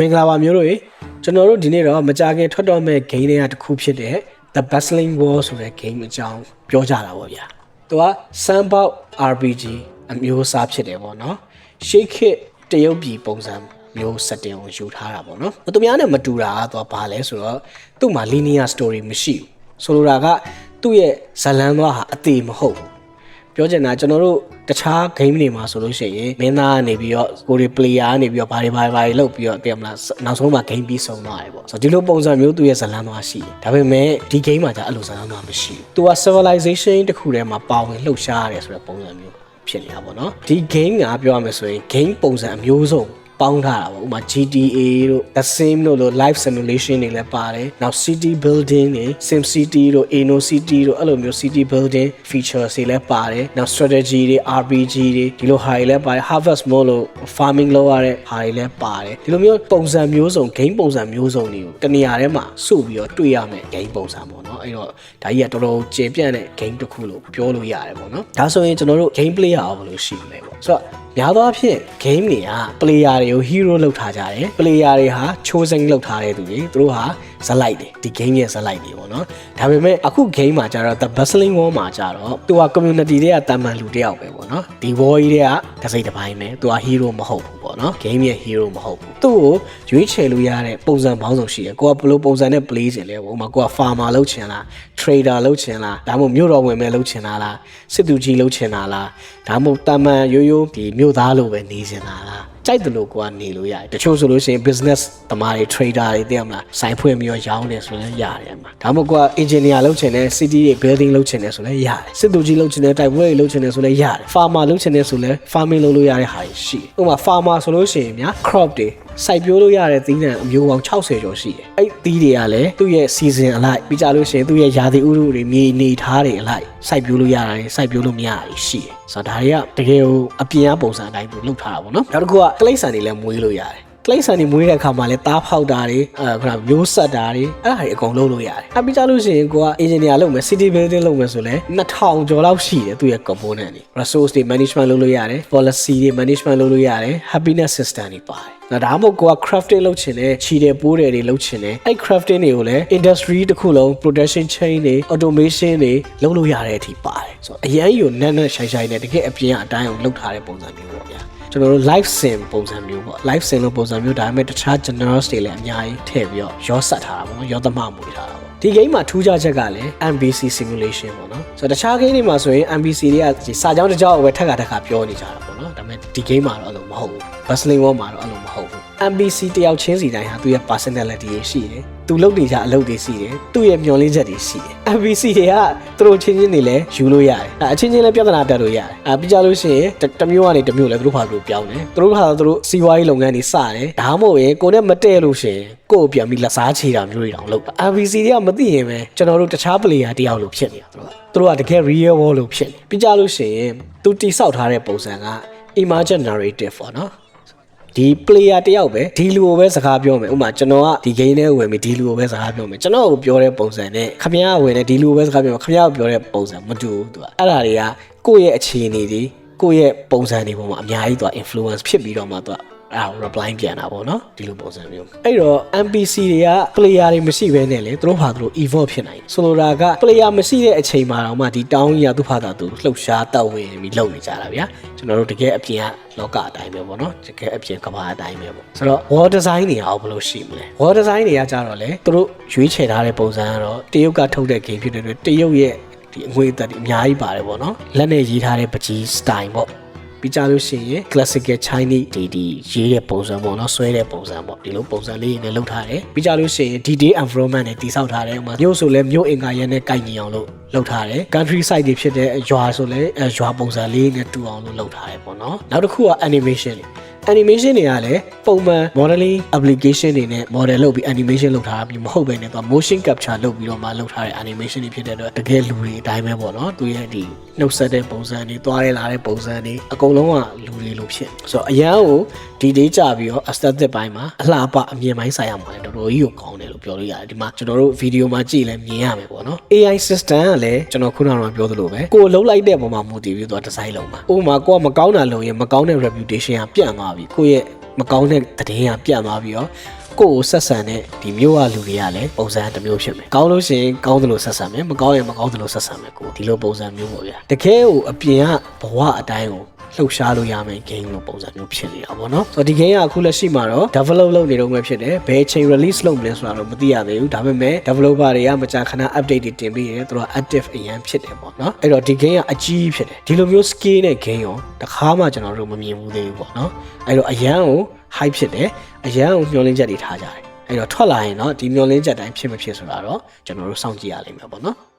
မင်္ဂလာပါမျိုးတို့ရေကျွန်တော်တို့ဒီနေ့တော့မကြခင်ထွက်တော့မဲ့ game တွေကတစ်ခုဖြစ်တဲ့ The Bustling War ဆိုတဲ့ game အကြောင်းပြောကြတာပေါ့ဗျာသူက Sandbox RPG အမျိုးအစားဖြစ်တယ်ပေါ့နော် Shake It တရုတ်ပြည်ပုံစံမျိုး setting ကိုယူထားတာပေါ့နော်သူများနဲ့မတူတာကသူကဘာလဲဆိုတော့သူ့မှာ linear story မရှိဘူးဆိုလိုတာကသူ့ရဲ့ဇတ်လန်းသွားဟာအသေးမဟုတ်ဘူးပြောချင်တာကျွန်တော်တို့ တခြား game တွေမှာဆိုလို့ရှိရင်မင်းသားကနေပြီးတော့ကိုရီ player ကနေပြီးတော့ဘာတွေဘာတွေဘာတွေလုပ်ပြီးတော့တင်မလားနောက်ဆုံးမှာ game ပြီးဆုံးသွားတယ်ပေါ့ဆိုတော့ဒီလိုပုံစံမျိုးသူ့ရဲ့ဇာတ်လမ်းသွားရှိတယ်ဒါပေမဲ့ဒီ game မှာじゃအဲ့လိုဇာတ်လမ်းသွားမရှိဘူးသူက civilization တစ်ခုထဲမှာပါဝင်လှုပ်ရှားရတယ်ဆိုတဲ့ပုံစံမျိုးဖြစ်နေတာပေါ့နော်ဒီ game ကပြောရမယ်ဆိုရင် game ပုံစံအမျိုးစုံ ပေါင်းထားတာပေါ့ဥပမာ GTA တို့ The Sim တို့လို live simulation တွေလည်းပါတယ်နောက် city building တွေ Sim City တို့ Inno City တို့အဲ့လိုမျိုး city building features တွေလည်းပါတယ်နောက် strategy တွေ RPG တွေဒီလိုဟာတွေလည်းပါတယ် harvest mode လို့ farming လုပ်ရတဲ့ဟာတွေလည်းပါတယ်ဒီလိုမျိုးပုံစံမျိုးစုံ game ပုံစံမျိုးစုံတွေကိုတနေရာထဲမှာစုပြီးတော့တွေ့ရမယ် game ပုံစံပေါ့နော်အဲ့တော့ဒါကြီးကတော်တော်ကျေပြန့်တဲ့ game တစ်ခုလို့ပြောလို့ရတယ်ပေါ့နော်ဒါဆိုရင်ကျွန်တော်တို့ game play ရအောင်ဘယ်လိုရှိမလဲပေါ့ဆိုတော့များသောအားဖြင့် game တွေက player တွေကို hero လောက်ထားကြတယ် player တွေဟာ chosen လောက်ထားတဲ့သူတွေသူတို့ဟာဇက်လိုက်တယ်ဒီ game ရဲ့ဇက်လိုက်တွေပေါ့နော်ဒါပေမဲ့အခု game မှာကျတော့ the bustling war မှာကျတော့သူက community တွေကတာမန်လူတယောက်ပဲပေါ့နော်ဒီ war ကြီးတွေကတစ်စိတ်တစ်ပိုင်းပဲသူက hero မဟုတ်ဘူးပေါ့နော် game ရဲ့ hero မဟုတ်ဘူးသူ့ကိုရွေးချယ်လို့ရတဲ့ပုံစံပေါင်းစုံရှိတယ်ကိုကဘယ်လိုပုံစံနဲ့ play ချင်လဲပေါ့ဥပမာကိုက farmer လုပ်ချင်လား trader လုပ်ချင်လားဒါမှမဟုတ်မြို့တော်ဝင်မဲ့လုပ်ချင်တာလားစစ်သူကြီးလုပ်ချင်တာလားဒါမှမဟုတ်တာမန်ရိုးရိုးဒီမြို့သားလိုပဲနေချင်တာလား ကြိုက်တယ်လို့ကိုကနေလို့ရတယ်တချို့ဆိုလို့ရှိရင် business တမားတွေ trader တွေသိရမလားစိုင်ဖွင့်ပြီးတော့ရောင်းတယ်ဆိုလည်းရတယ်မှာဒါမှမဟုတ်ကိုက engineer လုပ်ချင်တယ် city တွေ building လုပ်ချင်တယ်ဆိုလည်းရတယ်စစ်သူကြီးလုပ်ချင်တယ်တိုက်ပွဲတွေလုပ်ချင်တယ်ဆိုလည်းရတယ် farmer လုပ်ချင်တယ်ဆိုလည်း farming လုပ်လို့ရတဲ့ဟာတွေရှိတယ်ဥပမာ farmer ဆိုလို့ရှိရင်များ crop တွေ စိုက်ပျိုးလို့ရတဲ့သီးနှံအမျိုးပေါင်း60ကျော်ရှိတယ်။အဲ့သီးတွေကလည်းသူ့ရဲ့ season အလိုက်ပြီးကြလို့ရှိရင်သူ့ရဲ့ယာတိဥတုတွေမြေနေထားတွေအလိုက်စိုက်ပျိုးလို့ရတာတွေစိုက်ပျိုးလို့မရတာတွေရှိတယ်။ဆိုတော့ဒါတွေကတကယ်ကိုအပြင်အပုံစံအတိုင်းသူလုပ်ထားတာပေါ့နော်။နောက်တစ်ခုကကလိမ့်ဆန်တွေလည်းမွေးလို့ရတယ်။ ကလိမ့်ဆန်တွေမွေးတဲ့အခါမှာလည်းတားဖောက်တာတွေအဲခုနကမျိုးဆက်တာတွေအဲ့ဒါတွေအကုန်လုပ်လို့ရတယ်။အပြီးကြလို့ရှိရင်ကိုက engineer လုပ်မယ် city building လုပ်မယ်ဆိုလည်း2000ကျော်လောက်ရှိတယ်သူ့ရဲ့ component တွေ resource တွေ management လုပ်လို့ရတယ် policy တွေ management လုပ်လို့ရတယ် happiness system တွေပါတယ်။နောက်ဒါမှမဟုတ်ကိုက crafting လုပ်ချင်တယ်ခြီတယ်ပိုးတယ်တွေလုပ်ချင်တယ်အဲ့ crafting တွေကိုလည်း industry တစ်ခုလုံး production chain တွေ automation တွေလုပ်လို့ရတဲ့အထိပါတယ်ဆိုတော့အရင်ယူနက်နက်ရှိုင်ရှိုင်နဲ့တကယ်အပြင်အတိုင်းအောင်လုပ်ထားတဲ့ပုံစံမျိုးပေါ့ဗျာ ကျွန်တော်တို့ live sim ပုံစံမျိုးပေါ့ live sim လို့ပုံစံမျိုးဒါပေမဲ့တခြား generals တွေလည်းအများကြီးထည့်ပြီးတော့ရောဆက်ထားတာပေါ့နော်ရောသမမွေထားတာပေါ့ဒီ game မှာထူးခြားချက်ကလည်း NPC simulation ပေါ့နော်ဆိုတော့တခြား game တွေမှာဆိုရင် NPC တွေကဒီစာကြောင်းတစ်ကြောင်းကိုပဲထက်ခါထက်ခါပြောနေကြတာပေါ့နော်ဒါပေမဲ့ဒီ game မှာတော့အဲ့လိုမဟုတ်ဘူး Bustling War မှာတော့အဲ့လိုမဟုတ်ဘူး NPC တယောက်ချင်းစီတိုင်းဟာသူ့ရဲ့ personality တွေရှိတယ်။သူလုပ်နေကြအလုပ်တွေရှိတယ်။သူ့ရဲ့မျှော်လင့်ချက်တွေရှိတယ်။ NPC တွေကသူတို့ချင်းချင်းတွေလည်းယူလို့ရတယ်။အဲအချင်းချင်းလည်းပြဿနာတက်လို့ရတယ်။အဲပြီးကြလို့ရှိရင်တစ်မျိုးကနေတစ်မျိုးလည်းသူတို့ဘာလို့ပြောင်းတယ်။သူတို့ဟာသူတို့စီးပွားရေးလုပ်ငန်းတွေစတယ်။ဒါမှမဟုတ်ရင်ကိုယ်နဲ့မတည့်လို့ရှိရင်ကိုယ်ပြန်ပြီးလက်စားချေတာမျိုးတွေတောင်လုပ်တာ။ NPC တွေကမသိရင်ပဲကျွန်တော်တို့တခြား player တယောက်လိုဖြစ်နေတာသူတို့က။သူတို့ကတကယ် real world လို့ဖြစ်နေ။ပြီးကြလို့ရှိရင်သူတိဆောက်ထားတဲ့ပုံစံက emergent narrative ပေါ့နော်။ ဒီ player တယောက်ပဲဒီလူကိုပဲစကားပြောမယ်ဥပမာကျွန်တော်ကဒီ game ထဲဝင်ပြီးဒီလူကိုပဲစကားပြောမယ်ကျွန်တော်ကိုပြောတဲ့ပုံစံနဲ့ခမရဝင်တဲ့ဒီလူကိုပဲစကားပြောမယ်ခမရကိုပြောတဲ့ပုံစံမတူဘူးသူကအဲ့ဒါတွေကကိုယ့်ရဲ့အခြေအနေတွေကိုယ့်ရဲ့ပုံစံတွေပေါ်မှာအများကြီးသူက influence ဖြစ်ပြီးတော့မှသူက အဲ့ဒါကို reply ပြန်တာပေါ့နော်ဒီလိုပုံစံမျိုးအဲ့တော့ NPC တွေက player တွေမရှိဘဲနဲ့လေသူတို့ဟာသူတို့ evolve ဖြစ်နိုင်တယ်ဆိုလိုတာက player မရှိတဲ့အချိန်မှာတော့မှဒီတောင်းကြီးကသူ့ဖာသာသူလှုပ်ရှားတောက်ဝင်ပြီးလုပ်နေကြတာဗျာကျွန်တော်တို့တကယ်အပြင်ကလောကအတိုင်းပဲပေါ့နော်တကယ်အပြင်ကဘာအတိုင်းပဲပေါ့ဆိုတော့ wall design တွေအောင်ဘယ်လိုရှိမလဲ wall design တွေကကြတော့လေသူတို့ရွေးချယ်ထားတဲ့ပုံစံကတော့တရုတ်ကထုတ်တဲ့ game ဖြစ်တဲ့အတွက်တရုတ်ရဲ့ဒီအငွေအသက်တွေအများကြီးပါတယ်ပေါ့နော်လက်နဲ့ရေးထားတဲ့ပကြီး style ပေါ့ ပြီးကြလို့ရှိရင် classical Chinese ဒီဒီရေးတဲ့ပုံစံပေါ့နော်ဆွဲတဲ့ပုံစံပေါ့ဒီလိုပုံစံလေးနဲ့လုပ်ထားတယ်ပြီးကြလို့ရှိရင် D-Day environment နဲ့တည်ဆောက်ထားတယ်ဥပမာမြို့ဆိုလဲမြို့အင်္ဂါရဲနဲ့ကိုက်ညီအောင်လို့လုပ်ထားတယ် country side တွေဖြစ်တဲ့ရွာဆိုလဲအဲရွာပုံစံလေးနဲ့တူအောင်လို့လုပ်ထားတယ်ပေါ့နော်နောက်တစ်ခုက animation တွေ animation တွေကလည်းပုံမှန် modeling application တွေနဲ့ model လုပ်ပြီး animation လုပ်ထားတာမျိုးမဟုတ်ဘဲနဲ့သူက motion capture လုပ်ပြီးတော့မှလုပ်ထားတဲ့ animation တွေဖြစ်တဲ့အတွက်တကယ်လူတွေအတိုင်းပဲပေါ့နော်သူရဲ့ဒီနှုတ်ဆက်တဲ့ပုံစံတွေသွားရဲလာတဲ့ပုံစံတွေအကုန်လုံးကလူတွေလိုဖြစ်ဆိုတော့အရန်ကိုဒီ day ကြပြီးတော့ aesthetic ပိုင်းမှာအလှပအမြင်ပိုင်းဆိုင်ရမှာလည်းတော်တော်ကြီးကိုကောင်းတယ်လို့ပြောလို့ရတယ်ဒီမှာကျွန်တော်တို့ video မှာကြည့်လဲမြင်ရမယ်ပေါ့နော် AI system ကလည်းကျွန်တော်ခုနကပြောသလိုပဲကိုလှုပ်လိုက်တဲ့ပုံမှာမူတည်ပြီးတော့ design လုပ်မှာဥပမာကိုကမကောင်းတာလုပ်ရင်မကောင်းတဲ့ reputation ကပြန့်သွားပြီကိုယ့်ရဲ့မကောင်းတဲ့သတင်းကပြန့်သွားပြီးတော့ကိုယ့်ကိုဆက်ဆံတဲ့ဒီမျိုးကလူတွေကလည်းပုံစံတစ်မျိုးဖြစ်မယ်ကောင်းလို့ရှိရင်ကောင်းတယ်လို့ဆက်ဆံမယ်မကောင်းရင်မကောင်းတယ်လို့ဆက်ဆံမယ်ကိုဒီလိုပုံစံမျိုးပေါ့ဗျာတကယ်ကိုအပြင်ကဘဝအတိုင်းကို လှုပ်ရှားလို့ရမယ် game လို့ပုံစံမျိုးဖြစ်နေတာပေါ့နော်ဆိုတော့ဒီ game ကအခုလက်ရှိမှာတော့ develop လုပ်နေတော့မှဖြစ်တယ်ဘယ်အချိန် release လုပ်မလဲဆိုတာတော့မသိရသေးဘူးဒါပေမဲ့ developer တွေကမကြာခဏ update တွေတင်ပေးတယ်သူတို့ active အရင်ဖြစ်တယ်ပေါ့နော်အဲ့တော့ဒီ game ကအကြီးဖြစ်တယ်ဒီလိုမျိုး skill နဲ့ game ရောတခါမှကျွန်တော်တို့မမြင်ဘူးသေးဘူးပေါ့နော်အဲ့တော့အရန်ကို hype ဖြစ်တယ်အရန်ကိုမျှော်လင့်ချက်တွေထားကြတယ်အဲ့တော့ထွက်လာရင်တော့ဒီမျှော်လင့်ချက်တိုင်းဖြစ်မဖြစ်ဆိုတာတော့ကျွန်တော်တို့စောင့်ကြည့်ရလိမ့်မယ်ပေါ့နော်